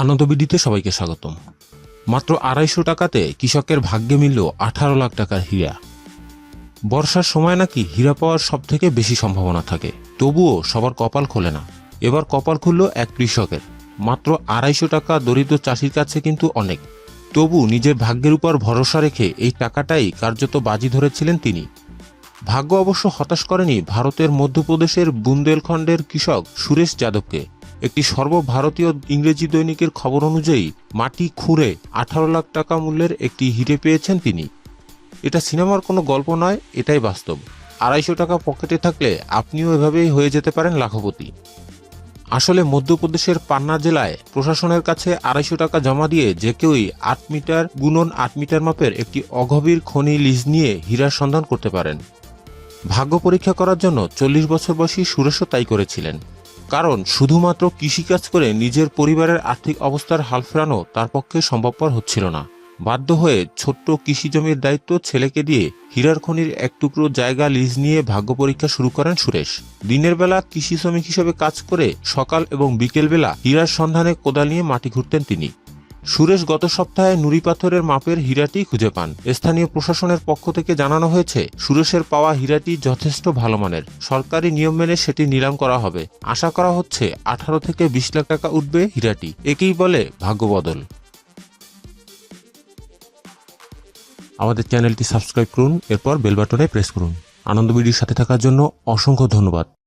আনন্দবিডিতে সবাইকে স্বাগতম। মাত্র আড়াইশো টাকাতে কৃষকের ভাগ্যে মিলল আঠারো লাখ টাকার হীরা। বর্ষার সময় নাকি হীরা পাওয়ার সব থেকে বেশি সম্ভাবনা থাকে। তবুও সবার কপাল খোলে না। এবার কপাল খুলল এক কৃষকের। মাত্র আড়াইশো টাকা দরিদ্র চাষির কাছে কিন্তু অনেক। তবু নিজের ভাগ্যের উপর ভরসা রেখে এই টাকাটাই কার্যত বাজি ধরেছিলেন তিনি। ভাগ্য অবশ্য হতাশ করেনি ভারতের মধ্যপ্রদেশের বুন্দেলখণ্ডের কৃষক সুরেশ যাদবকে। একটি সর্বভারতীয় ইংরেজি দৈনিকের খবর অনুযায়ী, মাটি খুঁড়ে আঠারো লাখ টাকা মূল্যের একটি হিরে পেয়েছেন তিনি। এটা সিনেমার কোনো গল্প নয়, এটাই বাস্তব। আড়াইশো টাকা পকেটে থাকলে আপনিও এভাবেই হয়ে যেতে পারেন লাখপতি। আসলে মধ্যপ্রদেশের পান্না জেলায় প্রশাসনের কাছে আড়াইশো টাকা জমা দিয়ে যে কেউই আট মিটার গুণন আট মিটার মাপের একটি অগভীর খনি লিজ নিয়ে হীরার সন্ধান করতে পারেন। ভাগ্য পরীক্ষা করার জন্য চল্লিশ বছর বয়সী সুরেশও তাই করেছিলেন। কারণ শুধুমাত্র কৃষিকাজ করে নিজের পরিবারের আর্থিক অবস্থার হাল ফেরানো তার পক্ষে সম্ভবপর হচ্ছিল না। বাধ্য হয়ে ছোট্ট কৃষি জমির দায়িত্ব ছেলেকে দিয়ে হীরার খনির এক টুকরো জায়গা লিজ নিয়ে ভাগ্য পরীক্ষা শুরু করেন সুরেশ। দিনের বেলা কৃষি শ্রমিক হিসেবে কাজ করে সকাল এবং বিকেল বেলা হীরার সন্ধানে কোদাল নিয়ে মাটি ঘুরতেন তিনি। সুরেশ গত সপ্তাহে নুড়ি পাথরের মাপের হীরাটি খুঁজে পান। স্থানীয় প্রশাসনের পক্ষ থেকে জানানো হয়েছে, সুরেশের পাওয়া হীরাটি যথেষ্ট ভালো মানের। সরকারি নিয়ম মেনে সেটি নিলাম করা হবে। আশা করা হচ্ছে আঠারো থেকে বিশ লাখ টাকা উঠবে হীরাটি। একেই বলে ভাগ্যবদল আমাদের চ্যানেলটি সাবস্ক্রাইব করুন, এরপর বেল বাটনে প্রেস করুন। আনন্দ ভিডিওর সাথে থাকার জন্য অসংখ্য ধন্যবাদ।